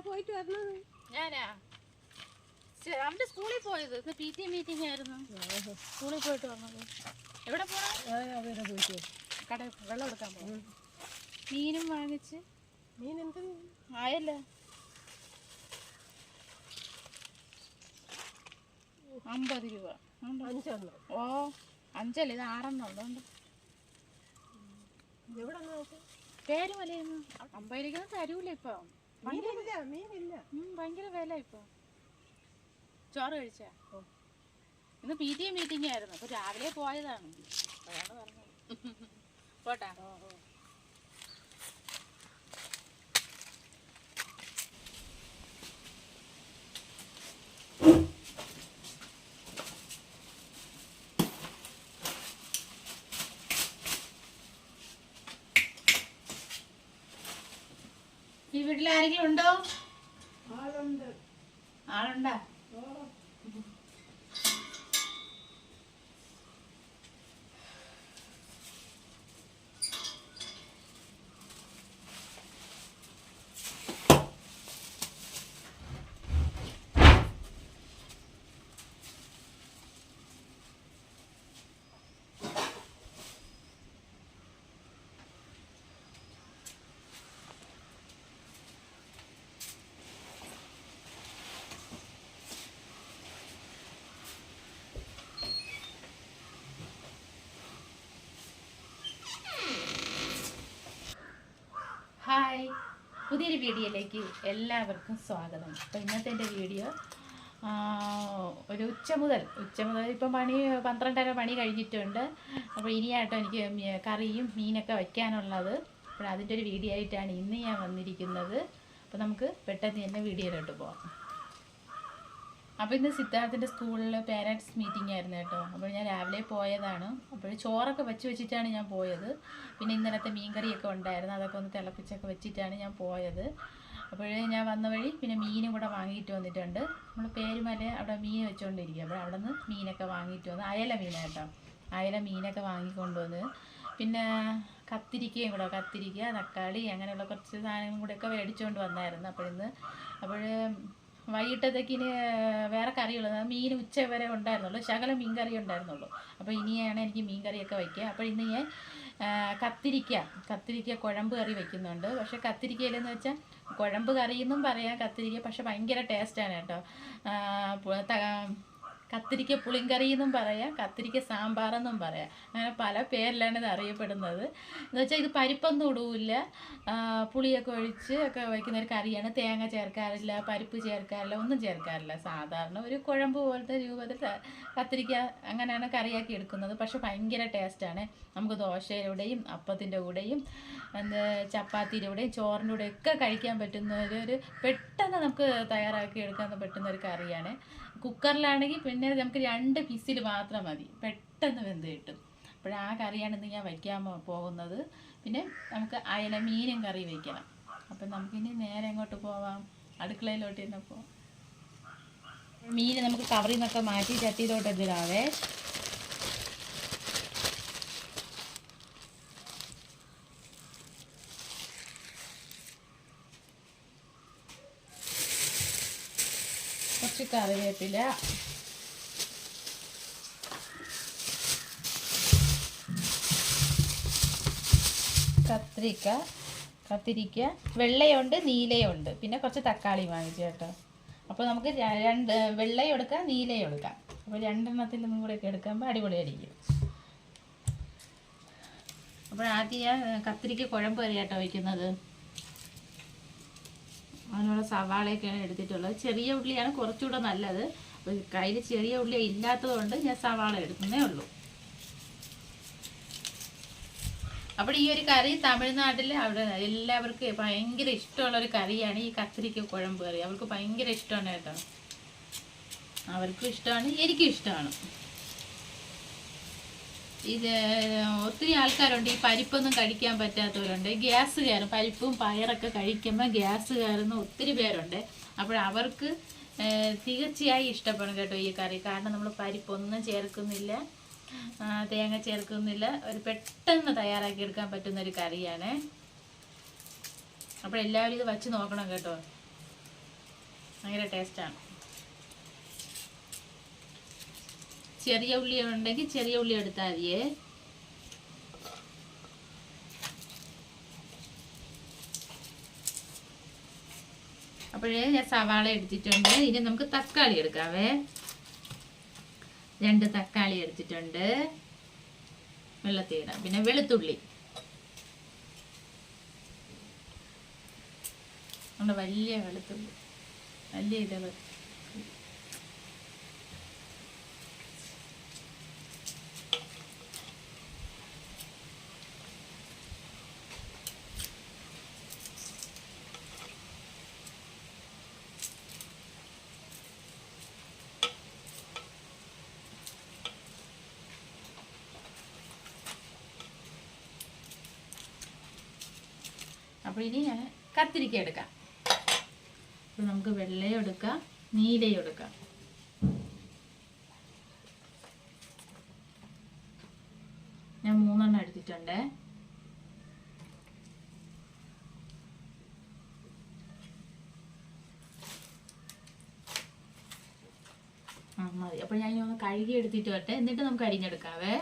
എവിടെ പോയിട്ട് വരണത്? ഞാനാ? അവന്റെ സ്കൂളിൽ പോയത്. ഇന്ന് പി ടി മീറ്റിംഗ് ആയിരുന്നു. സ്കൂളിൽ പോയിട്ട് വന്നത്. എവിടെ പോണ? പോയിട്ട് കട വെള്ളം എടുക്കാൻ പോകും മീനും വാങ്ങിച്ച്. മീൻ എന്ത്? ആയല്ലേ. അമ്പത് രൂപ. അഞ്ചെണ്ണം. ഓ അഞ്ചല്ല? ഇത് ആറെണ്ണം ഉള്ളതുകൊണ്ട്. എവിടെ പേര് വിലയൊന്നു അമ്പത് രൂപ തരൂല ഇപ്പൊ. മീനില്ല മീനില്ല. ഉം, ഭയങ്കര വില ഇപ്പൊ. ചോറ് കഴിച്ച? ഇന്ന് പി ടി എ മീറ്റിംഗ് ആയിരുന്നു. അപ്പൊ രാവിലെ പോയതാണ്. അതാണ് പറഞ്ഞത്. പോട്ടാ. വീട്ടിൽ ആരെങ്കിലും ഉണ്ടോ? ആളുണ്ട് ആളുണ്ടാ ഹായ് പുതിയൊരു വീഡിയോയിലേക്ക് എല്ലാവർക്കും സ്വാഗതം. അപ്പോൾ ഇന്നത്തെ എന്റെ വീഡിയോ ഒരു ഉച്ച മുതൽ ഉച്ച മുതൽ ഇപ്പം പണി പന്ത്രണ്ടര പണി കഴിഞ്ഞിട്ടുണ്ട്. അപ്പോൾ ഇനിയായിട്ടോ എനിക്ക് കറിയും മീനൊക്കെ വയ്ക്കാനുള്ളത്. അപ്പോൾ അതിന്റെ ഒരു വീഡിയോ ആയിട്ടാണ് ഇന്ന് ഞാൻ വന്നിരിക്കുന്നത്. അപ്പോൾ നമുക്ക് പെട്ടെന്ന് തന്നെ വീഡിയോയിലോട്ട് പോകാം അപ്പോൾ ഇന്ന് സിദ്ധാർത്ഥിന്റെ സ്കൂളിൽ പേരന്റ്സ് മീറ്റിംഗ് ആയിരുന്നു കേട്ടോ. അപ്പോൾ ഞാൻ രാവിലെ പോയതാണ്. അപ്പോൾ ചോറൊക്കെ വെച്ച് വെച്ചിട്ടാണ് ഞാൻ പോയത്. പിന്നെ ഇന്നലത്തെ മീൻകറിയൊക്കെ ഉണ്ടായിരുന്നു. അതൊക്കെ ഒന്ന് തിളപ്പിച്ചൊക്കെ വെച്ചിട്ടാണ് ഞാൻ പോയത്. അപ്പോഴേ ഞാൻ വന്ന വഴി പിന്നെ മീനും കൂടെ വാങ്ങിയിട്ട് വന്നിട്ടുണ്ട്. നമ്മൾ പേരുമല അവിടെ മീൻ വെച്ചുകൊണ്ടിരിക്കുക അപ്പോൾ അവിടെ നിന്ന് മീനൊക്കെ വാങ്ങിയിട്ട് വന്ന് അയല മീന കേട്ടോ. അയല മീനൊക്കെ വാങ്ങിക്കൊണ്ടുവന്ന് പിന്നെ കത്തിരിക്കയും കൂടെ കത്തിരിക്ക തക്കാളി അങ്ങനെയുള്ള കുറച്ച് സാധനങ്ങളും കൂടെയൊക്കെ മേടിച്ചുകൊണ്ട് വന്നായിരുന്നു. അപ്പോൾ ഇന്ന് അപ്പോൾ വൈകിട്ടത്തേക്കിന് വേറെ കറികൾ മീൻ ഉച്ച വരെ ഉണ്ടായിരുന്നുള്ളൂ. ശകലം മീൻ കറി ഉണ്ടായിരുന്നുള്ളൂ. അപ്പോൾ ഇനിയാണ് എനിക്ക് മീൻ കറിയൊക്കെ വയ്ക്കുക. അപ്പോൾ ഇന്ന് ഞാൻ കത്തിരിക്ക കത്തിരിക്ക കുഴമ്പ് കറി വെക്കുന്നുണ്ട്. പക്ഷെ കത്തിരിക്കയിലെന്ന് വെച്ചാൽ കുഴമ്പ് കറിയെന്നും പറയാം കത്തിരിക്ക പക്ഷെ ഭയങ്കര ടേസ്റ്റാണ് കേട്ടോ. കത്തിരിക്ക പുളിങ്കറി എന്നും പറയാം കത്തിരിക്ക സാമ്പാർ എന്നും പറയാം. അങ്ങനെ പല പേരിലാണ് ഇത് അറിയപ്പെടുന്നത്. എന്ന് വെച്ചാൽ ഇത് പരിപ്പൊന്നും ഇടൂല്ല. പുളിയൊക്കെ ഒഴിച്ച് ഒക്കെ വയ്ക്കുന്ന ഒരു കറിയാണ്. തേങ്ങ ചേർക്കാറില്ല പരിപ്പ് ചേർക്കാറില്ല ഒന്നും ചേർക്കാറില്ല. സാധാരണ ഒരു കുഴമ്പ് പോലത്തെ രൂപത്തിൽ കത്തിരിക്ക അങ്ങനെയാണ് കറിയാക്കി എടുക്കുന്നത്. പക്ഷെ ഭയങ്കര ടേസ്റ്റാണ്. നമുക്ക് ദോശയുടെയും അപ്പത്തിന്റെ കൂടെയും ചപ്പാത്തിയുടെ കൂടെയും ചോറിന്റെ കൂടെയും ഒക്കെ കഴിക്കാൻ പറ്റുന്ന ഒരു പെട്ടെന്ന് നമുക്ക് തയ്യാറാക്കി എടുക്കാൻ പറ്റുന്ന ഒരു കറിയാണ്. കുക്കറിലാണെങ്കിൽ പിന്നെ നമുക്ക് രണ്ട് പിസിൽ മാത്രം മതി. പെട്ടെന്ന് വെന്ത് കിട്ടും. അപ്പോൾ ആ കറിയാണ് ഇന്ന് ഞാൻ വയ്ക്കാൻ പോകുന്നത്. പിന്നെ നമുക്ക് അയല മീനും കറി വയ്ക്കണം. അപ്പം നമുക്കിനി നേരെ എങ്ങോട്ട് പോവാം? അടുക്കളയിലോട്ട് തന്നെ പോവാം മീൻ നമുക്ക് കവറിൽ നിന്നൊക്കെ മാറ്റി ചട്ടിയിലോട്ട് ഇടാവേ കുറച്ച് കറിവേപ്പില. കത്രിക്ക കത്തിരിക്ക വെള്ളയുണ്ട് നീലയുണ്ട്. പിന്നെ കുറച്ച് തക്കാളി വാങ്ങിച്ചു കേട്ടോ. അപ്പോൾ നമുക്ക് രണ്ട് വെള്ളയും എടുക്കാം നീലയും എടുക്കാം. അപ്പോൾ രണ്ടെണ്ണത്തിൽ നിന്നും കൂടെ ഒക്കെ എടുക്കുമ്പോൾ അടിപൊളിയായിരിക്കും. അപ്പോൾ ആദ്യം ഞാൻ കത്തിരിക്ക കുഴമ്പ് കറി കേട്ടോ വയ്ക്കുന്നത്. അതിനുള്ള സവാളയൊക്കെയാണ് എടുത്തിട്ടുള്ളത്. ചെറിയ ഉള്ളിയാണ് കുറച്ചുകൂടെ നല്ലത്. അപ്പോൾ കയ്യിൽ ചെറിയ ഉള്ളി ഇല്ലാത്തതുകൊണ്ട് ഞാൻ സവാള എടുക്കുന്നേ ഉള്ളൂ. അപ്പോൾ ഈ ഒരു കറി തമിഴ്നാട്ടിൽ അവിടെ എല്ലാവർക്കും ഭയങ്കര ഇഷ്ടമുള്ള ഒരു കറിയാണ് ഈ കത്തിരിക്ക കുഴമ്പ് കറി. അവർക്ക് ഭയങ്കര ഇഷ്ടമാണ് കേട്ടോ. അവർക്കും ഇഷ്ടമാണ് എനിക്കും ഇഷ്ടമാണ്. ഇത് ഒത്തിരി ആൾക്കാരുണ്ട്. ഈ പരിപ്പൊന്നും കഴിക്കാൻ പറ്റാത്തവരുണ്ട്. ഗ്യാസ് കയറും പരിപ്പും പയറൊക്കെ കഴിക്കുമ്പോൾ ഗ്യാസ് കയറുന്ന ഒത്തിരി പേരുണ്ട്. അപ്പോൾ അവർക്ക് തീർച്ചയായും ഇഷ്ടപ്പെടും കേട്ടോ ഈ കറി. കാരണം നമ്മൾ പരിപ്പൊന്നും ചേർക്കുന്നില്ല. തേങ്ങ ചേർക്കുന്നില്ല. ഒരു പെട്ടെന്ന് തയ്യാറാക്കി എടുക്കാൻ പറ്റുന്ന ഒരു കറിയാണ്. അപ്പോൾ എല്ലാവരും ഇത് വച്ച് നോക്കണം കേട്ടോ. ഭയങ്കര ടേസ്റ്റാണ്. ചെറിയ ഉള്ളി ഉണ്ടെങ്കിൽ ചെറിയ ഉള്ളി എടുത്താൽ മതിയേ. അപ്പോഴേ ഞാൻ സവാള എടുത്തിട്ടുണ്ട്. ഇനി നമുക്ക് തക്കാളി എടുക്കാവേ. രണ്ട് തക്കാളി എടുത്തിട്ടുണ്ട്. വെള്ളത്തിൽ ഇടാം. പിന്നെ വെളുത്തുള്ളി. നമ്മുടെ വലിയ വെളുത്തുള്ളി. വലിയ ഇതവ് അപ്പോൾ ഇനി ഞാൻ കത്തിരിക്ക എടുക്കാം. അപ്പോൾ നമുക്ക് വെള്ളയും എടുക്കാം നീലയും എടുക്കാം. ഞാൻ മൂന്നെണ്ണം എടുത്തിട്ടുണ്ട്. മതി. അപ്പോൾ ഞാൻ ഇനി ഒന്ന് കഴുകി എടുത്തിട്ട് വരട്ടെ. എന്നിട്ട് നമുക്ക് അരിഞ്ഞെടുക്കാവേ.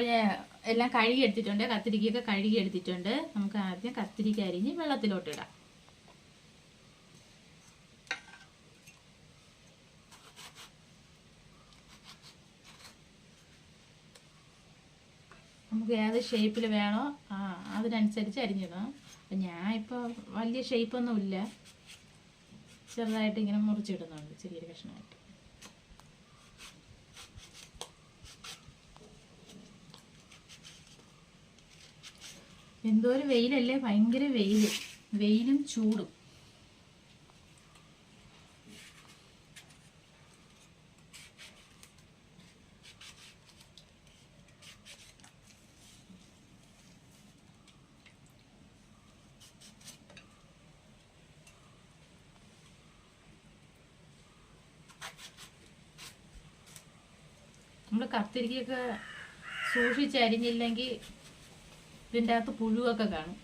അപ്പോൾ ഞാൻ എല്ലാം കഴുകി എടുത്തിട്ടുണ്ട് കത്തിരിക്കയൊക്കെ കഴുകി എടുത്തിട്ടുണ്ട് നമുക്ക് ആദ്യം കത്തിരിക്ക അരിഞ്ഞ് വെള്ളത്തിലോട്ട് ഇടാം. നമുക്ക് ഏത് ഷേപ്പിൽ വേണോ ആ അതിനനുസരിച്ച് അരിഞ്ഞിടണം. അപ്പം ഞാൻ ഇപ്പോൾ വലിയ ഷേപ്പൊന്നും ഇല്ല ചെറുതായിട്ട് ഇങ്ങനെ മുറിച്ചിടുന്നുണ്ട് ചെറിയൊരു കഷ്ണമായിട്ട്. എന്തോ ഒരു വെയിലല്ലേ? ഭയങ്കര വെയിൽ വെയിലും ചൂടും. നമ്മൾ കത്തിരിക്കൊക്കെ സൂക്ഷിച്ചരിഞ്ഞില്ലെങ്കിൽ ഇതിന്റെ അകത്ത് പുഴുവൊക്കെ കാണും.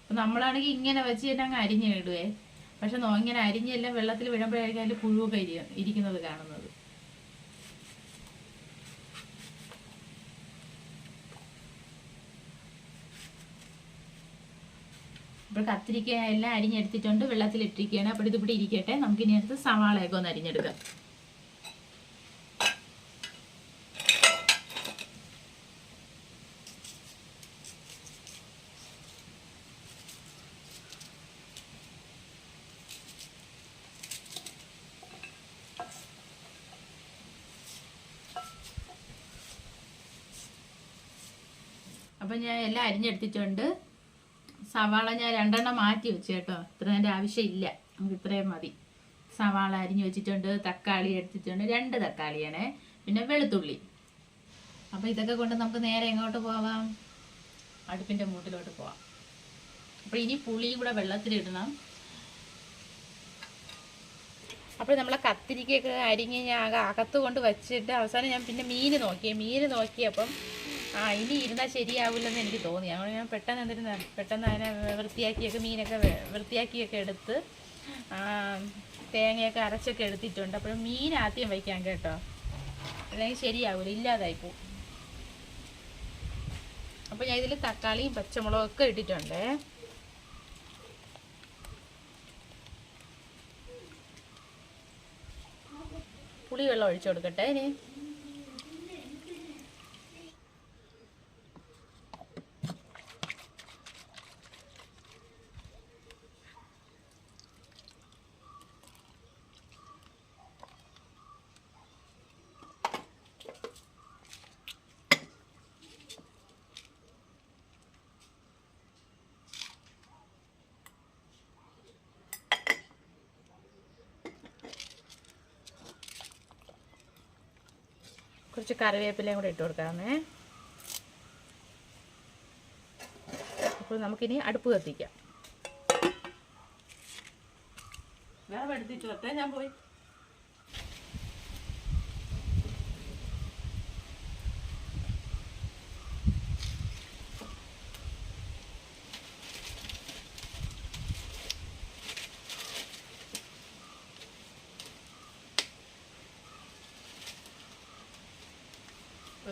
അപ്പം നമ്മളാണെങ്കിൽ ഇങ്ങനെ വെച്ച് തന്നെ അങ്ങ് അരിഞ്ഞ് ഇടുവേ. പക്ഷെ ഇങ്ങനെ അരിഞ്ഞെല്ലാം വെള്ളത്തിൽ വിഴുമ്പോഴായിരിക്കും അതിൽ പുഴുവൊക്കെ ഇരി ഇരിക്കുന്നത് കാണുന്നത്. ഇപ്പോൾ കത്തിരിക്ക എല്ലാം അരിഞ്ഞെടുത്തിട്ടുണ്ട് വെള്ളത്തിലിട്ടിരിക്കുകയാണ്. അപ്പോൾ ഇതിവിടെ ഇരിക്കട്ടെ. നമുക്കിനി അടുത്ത് സവാളയൊക്കെ ഒന്ന് അരിഞ്ഞെടുക്കാം. ഞാൻ എല്ലാം അരിഞ്ഞെടുത്തിട്ടുണ്ട്. സവാള ഞാൻ രണ്ടെണ്ണം മാറ്റി വെച്ചു കേട്ടോ. ഇത്രേന്റെ ആവശ്യമില്ല. നമുക്ക് ഇത്രയും മതി. സവാള അരിഞ്ഞു വെച്ചിട്ടുണ്ട്. തക്കാളി എടുത്തിട്ടുണ്ട്. രണ്ട് തക്കാളിയാണ്. പിന്നെ വെളുത്തുള്ളി. അപ്പോൾ ഇതൊക്കെ കൊണ്ട് നമുക്ക് നേരെ എങ്ങോട്ട് പോവാം? അടുപ്പിന്റെ മൂട്ടിലോട്ട് പോവാം. അപ്പോൾ ഇനി പുളിയും കൂടെ വെള്ളത്തിലിടണം അപ്പോൾ നമ്മളെ കത്തിരിക്കൊക്കെ അരിഞ്ഞ് ഞാൻ അകത്ത് കൊണ്ട് വെച്ചിട്ട് അവസാനം ഞാൻ പിന്നെ മീൻ നോക്കി. മീൻ നോക്കിയപ്പം ആ ഇനി ഇരുന്നാൽ ശരിയാവില്ലെന്ന് എനിക്ക് തോന്നി. അതുകൊണ്ട് ഞാൻ പെട്ടെന്ന് എന്തിരുന്ന പെട്ടെന്ന് അതിനെ വൃത്തിയാക്കിയൊക്കെ മീനൊക്കെ വൃത്തിയാക്കിയൊക്കെ എടുത്ത് തേങ്ങയൊക്കെ അരച്ചൊക്കെ എടുത്തിട്ടുണ്ട്. അപ്പോൾ മീൻ ആദ്യം വയ്ക്കാം കേട്ടോ. അല്ലെങ്കിൽ ശരിയാവില്ല ഇല്ലാതായിപ്പോ അപ്പോൾ ഞാൻ ഇതിൽ തക്കാളിയും പച്ചമുളകും ഒക്കെ ഇട്ടിട്ടുണ്ട്. പുളി വെള്ളം ഒഴിച്ചു കൊടുക്കട്ടെ ഇനി. കുറച്ച് കറിവേപ്പിലയും കൂടെ ഇട്ട് കൊടുക്കാമേ. അപ്പോൾ നമുക്കിനി അടുപ്പ് കത്തിക്കാം. വേറെ എടുത്തിട്ട് ഞാൻ പോയി.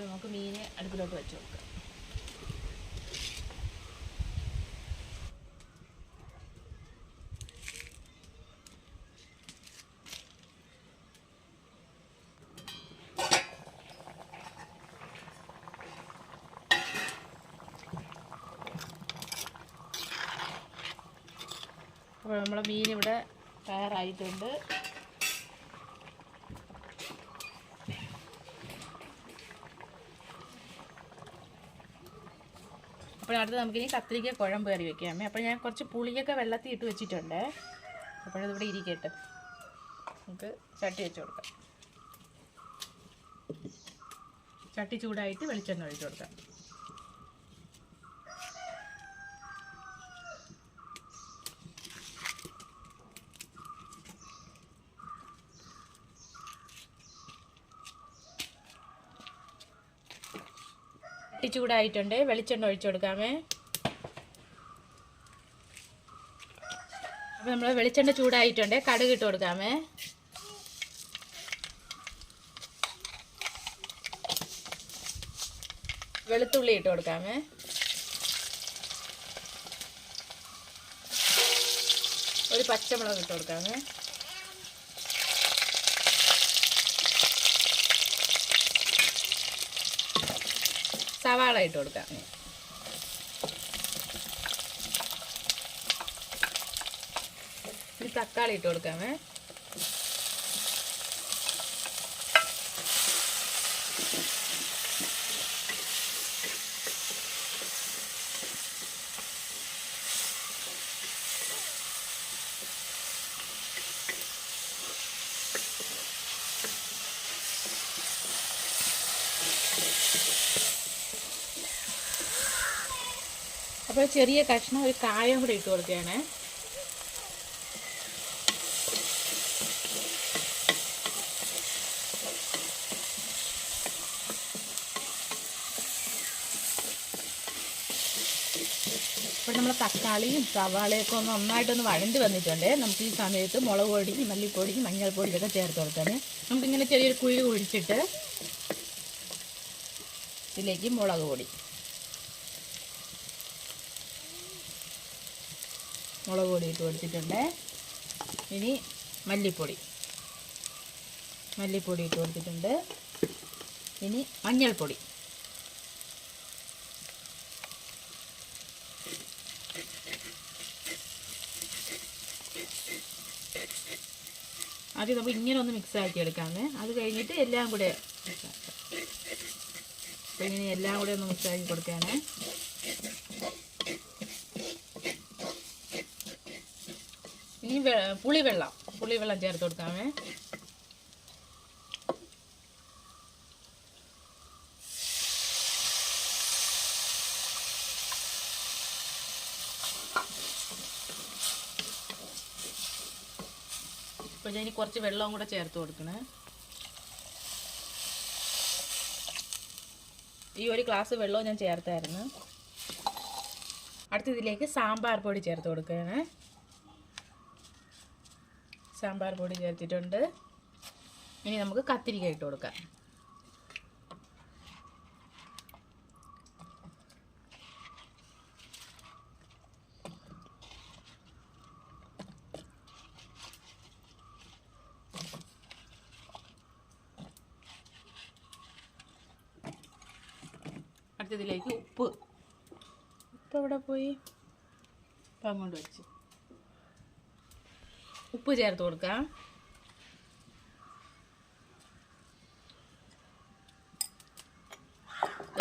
നമുക്ക് മീൻ അടുപ്പിലോട്ട് വെച്ച് കൊടുക്കാം. അപ്പോൾ നമ്മളെ മീൻ ഇവിടെ തയ്യാറായിട്ടുണ്ട്. അപ്പോൾ അടുത്ത് നമുക്കിനി കത്തിരിക്ക കുഴമ്പ് കറി വെക്കാമേ. അപ്പോൾ ഞാൻ കുറച്ച് പുളിയൊക്കെ വെള്ളത്തിൽ ഇട്ട് വെച്ചിട്ടുണ്ട്. അപ്പോഴതിവിടെ ഇരിക്കട്ടെ. നമുക്ക് ചട്ടി വെച്ച് കൊടുക്കാം. ചട്ടി ചൂടായിട്ട് വെളിച്ചെണ്ണ ഒഴിച്ച് കൊടുക്കാം. ചൂടായിട്ടുണ്ട്. വെളിച്ചെണ്ണ ഒഴിച്ചു കൊടുക്കാമേ. അപ്പോൾ നമ്മൾ വെളിച്ചെണ്ണ ചൂടായിട്ടുണ്ട്. കടുക് ഇട്ട് കൊടുക്കാമേ. വെളുത്തുള്ളി ഇട്ട് കൊടുക്കാമേ. ഒരു പച്ചമുളക് ഇട്ട് കൊടുക്കാമേ. സവാള ഇട്ട് കൊടുക്കാം. ഇനി തക്കാളി ഇട്ട് കൊടുക്കാമേ. അപ്പോൾ ചെറിയ കഷ്ണം ഒരു കായം കൂടെ ഇട്ട് കൊടുക്കുകയാണ്. ഇപ്പോൾ നമ്മൾ തക്കാളിയും സവാളയൊക്കെ ഒന്ന് നന്നായിട്ടൊന്ന് വഴണ്ട് വന്നിട്ടുണ്ട്. നമുക്ക് ഈ സമയത്ത് മുളക് പൊടി മല്ലിപ്പൊടി മഞ്ഞൾപ്പൊടിയൊക്കെ ചേർത്ത് കൊടുക്കാൻ നമുക്കിങ്ങനെ ചെറിയൊരു കുഴി കുഴിച്ചിട്ട് ഇതിലേക്ക് മുളക് പൊടി. മുളക് പൊടി ഇട്ട് കൊടുത്തിട്ടുണ്ട്. ഇനി മല്ലിപ്പൊടി. മല്ലിപ്പൊടി ഇട്ട് കൊടുത്തിട്ടുണ്ട്. ഇനി മഞ്ഞൾപ്പൊടി. ആദ്യം നമുക്ക് ഇങ്ങനെ ഒന്ന് മിക്സ് ആക്കി എടുക്കാമേ. അത് കഴിഞ്ഞിട്ട് എല്ലാം കൂടെ. ഇങ്ങനെ എല്ലാം കൂടെ ഒന്ന് മിക്സ് ആക്കി കൊടുക്കാനേ ഇനി വെ- പുളിവെള്ളം പുളിവെള്ളം ചേർത്ത് കൊടുക്കാമേ അപ്പോൾ ഞാൻ ഇനി കുറച്ച് വെള്ളവും കൂടെ ചേർത്ത് കൊടുക്കണേ ഈ ഒരു ഗ്ലാസ് വെള്ളവും ഞാൻ ചേർത്തായിരുന്നു. അടുത്ത ഇതിലേക്ക് സാമ്പാർ പൊടി ചേർത്ത് കൊടുക്കുകയാണ്. സാമ്പാർ പൊടി ചേർത്തിട്ടുണ്ട്. ഇനി നമുക്ക് കത്തിരിക്ക ഇട്ട് കൊടുക്കാം. അടുത്തതിലേക്ക് ഉപ്പ്. ഉപ്പ് എവിടെ പോയി? അങ്ങോട്ട് വെച്ച്. ഉപ്പ് ചേർത്ത് കൊടുക്കാം.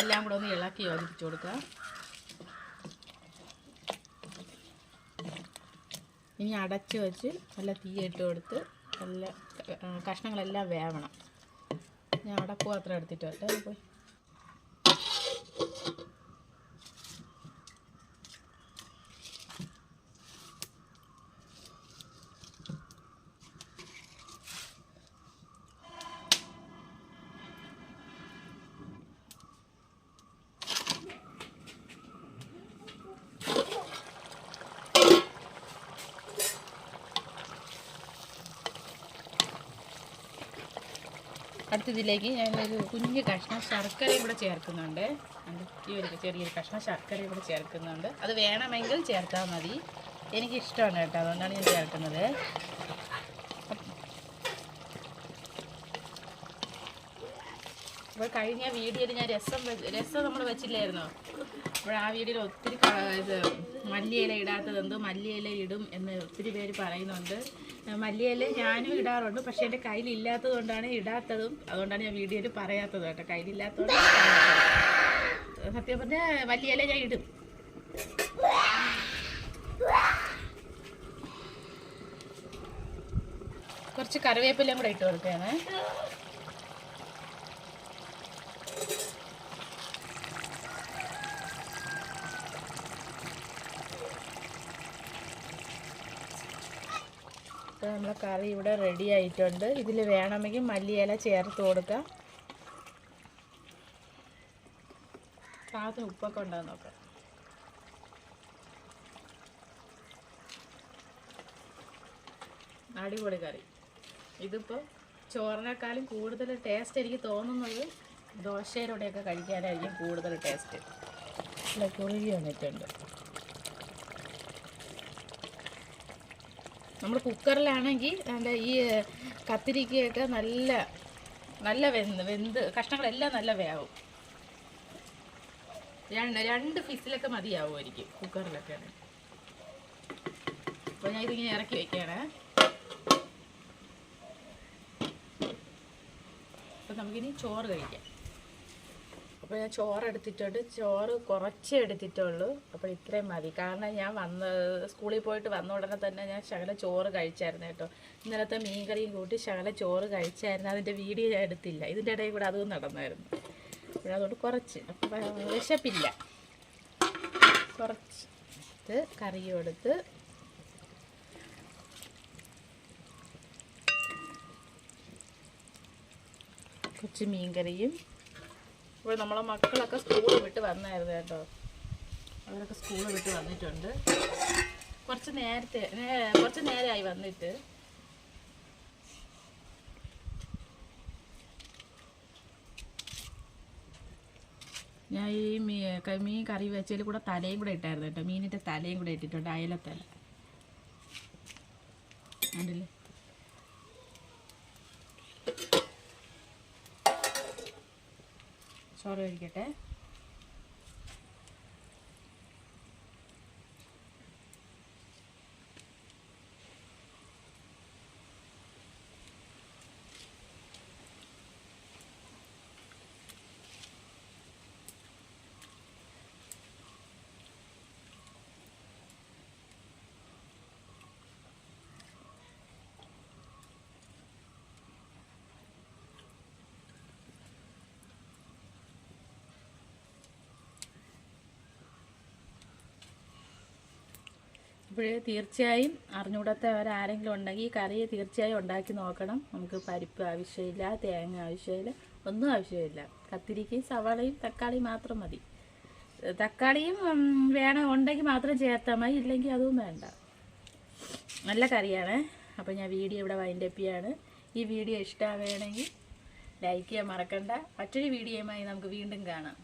എല്ലാം കൂടെ ഒന്ന് ഇളക്കി യോജിപ്പിച്ച് കൊടുക്കാം. ഇനി അടച്ച് വെച്ച് നല്ല തീയിട്ട് കൊടുത്ത് നല്ല കഷ്ണങ്ങളെല്ലാം വേവണം. ഞാൻ അടപ്പ് മാത്രം എടുത്തിട്ട് പോയി. അടുത്തതിലേക്ക് ഞാനൊരു കുഞ്ഞ് കഷ്ണം ശർക്കര കൂടെ ചേർക്കുന്നുണ്ട്. ഈ ഒരു ചെറിയൊരു കഷ്ണം ശർക്കര കൂടെ ചേർക്കുന്നുണ്ട്. അത് വേണമെങ്കിൽ ചേർത്താൽ മതി. എനിക്കിഷ്ടമാണ് കേട്ടോ അതുകൊണ്ടാണ് ഞാൻ ചേർക്കുന്നത്. അപ്പോൾ കഴിഞ്ഞ വീഡിയോയിൽ ഞാൻ രസം രസം നമ്മൾ വെച്ചില്ലായിരുന്നോ? അപ്പോൾ ഒത്തിരി ഇത് മല്ലിയില ഇടാത്തത് എന്തോ മല്ലിയില ഇടും എന്ന് ഒത്തിരി പേര് പറയുന്നുണ്ട്. മല്ലിയില ഞാനും ഇടാറുണ്ട്. പക്ഷേ എന്റെ കയ്യിലില്ലാത്തത് കൊണ്ടാണ് ഇടാത്തതും. അതുകൊണ്ടാണ് ഞാൻ വീഡിയോയിൽ പറയാത്തത് കേട്ടോ. കയ്യിലില്ലാത്തതുകൊണ്ട് സത്യം പറഞ്ഞാൽ മല്ലിയില ഞാൻ ഇടും. കുറച്ച് കറിവേപ്പിലയും കൂടെ ഇട്ട് കൊടുക്കുകയാണ്. അപ്പോൾ നമ്മൾ കറി ഇവിടെ റെഡി ആയിട്ടുണ്ട്. ഇതിൽ വേണമെങ്കിൽ മല്ലിയില ചേർത്ത് കൊടുക്കാം. സാധനം ഉപ്പൊക്കെ ഉണ്ടാകും നോക്കാം. അടിപൊളി കറി. ഇതിപ്പോൾ ചോറിനേക്കാളും കൂടുതൽ ടേസ്റ്റ് എനിക്ക് തോന്നുന്നത് ദോശയിലൂടെയൊക്കെ കഴിക്കാനായിരിക്കും കൂടുതൽ ടേസ്റ്റ് കുറുകി വന്നിട്ടുണ്ട്. നമ്മൾ കുക്കറിലാണെങ്കിൽ അതിന്റെ ഈ കത്തിരിക്കയൊക്കെ നല്ല നല്ല വെന്ത് വെന്ത് കഷ്ണങ്ങളെല്ലാം നല്ല വേവും. രണ്ട് രണ്ട് ഫിസിലൊക്കെ മതിയാവുമായിരിക്കും കുക്കറിലൊക്കെ. അപ്പോൾ ഞാൻ ഇതിങ്ങനെ ഇറക്കി വയ്ക്കുകയാണ് അപ്പം നമുക്കിനി ചോറ് കഴിക്കാം. അപ്പോൾ ഞാൻ ചോറ് എടുത്തിട്ടുണ്ട് ചോറ് കുറച്ചേ എടുത്തിട്ടുള്ളൂ. അപ്പോൾ ഇത്രയും മതി. കാരണം ഞാൻ വന്ന് സ്കൂളിൽ പോയിട്ട് വന്ന ഉടനെ തന്നെ ഞാൻ ശകല ചോറ് കഴിച്ചായിരുന്നു കേട്ടോ. ഇന്നലത്തെ മീൻകറിയും കൂട്ടി ശകല ചോറ് കഴിച്ചായിരുന്നു. അതിന്റെ വീഡിയോ ഞാൻ എടുത്തില്ല. ഇതിന്റെ ഇടയിൽ കൂടെ അതും നടന്നായിരുന്നു. അപ്പോൾ അതുകൊണ്ട് കുറച്ച്. അപ്പം വിശപ്പില്ല. കുറച്ച് എടുത്ത് കറിയും എടുത്ത് കുറച്ച് മീൻകറിയും ഇപ്പോൾ നമ്മളെ മക്കളൊക്കെ സ്കൂൾ വിട്ട് വന്നായിരുന്നു കേട്ടോ. അവരൊക്കെ സ്കൂൾ വിട്ട് വന്നിട്ടുണ്ട്. കുറച്ച് നേരത്തെ കുറച്ച് നേരമായി വന്നിട്ട്. ഞാൻ ഈ മീ മീൻ കറി വെച്ചതിൽ കൂടെ തലയും കൂടെ ഇട്ടായിരുന്നു കേട്ടോ. മീനിന്റെ തലയും കൂടെ ഇട്ടിട്ടുണ്ട് അയലത്തല. കണ്ടില്ലേ? ചോറ് കഴിക്കട്ടെ. ഇപ്പോഴേ തീർച്ചയായും ആരെങ്കിലും ഉണ്ടെങ്കിൽ ഈ കറി തീർച്ചയായും ഉണ്ടാക്കി നോക്കണം. നമുക്ക് പരിപ്പ് ആവശ്യമില്ല തേങ്ങ ആവശ്യമില്ല ഒന്നും ആവശ്യമില്ല. കത്തിരിക്കയും സവാളയും തക്കാളിയും മാത്രം മതി. തക്കാളിയും വേണം ഉണ്ടെങ്കിൽ മാത്രം ചേർത്താൽ മതി ഇല്ലെങ്കിൽ അതും വേണ്ട. നല്ല കറിയാണ്. അപ്പോൾ ഞാൻ വീഡിയോ ഇവിടെ വൈൻഡപ്പ് ചെയ്യാണ്. ഈ വീഡിയോ ഇഷ്ടമാവുകയാണെങ്കിൽ ലൈക്ക് ചെയ്യാൻ മറക്കണ്ട. മറ്റൊരു വീഡിയോയുമായി നമുക്ക് വീണ്ടും കാണാം.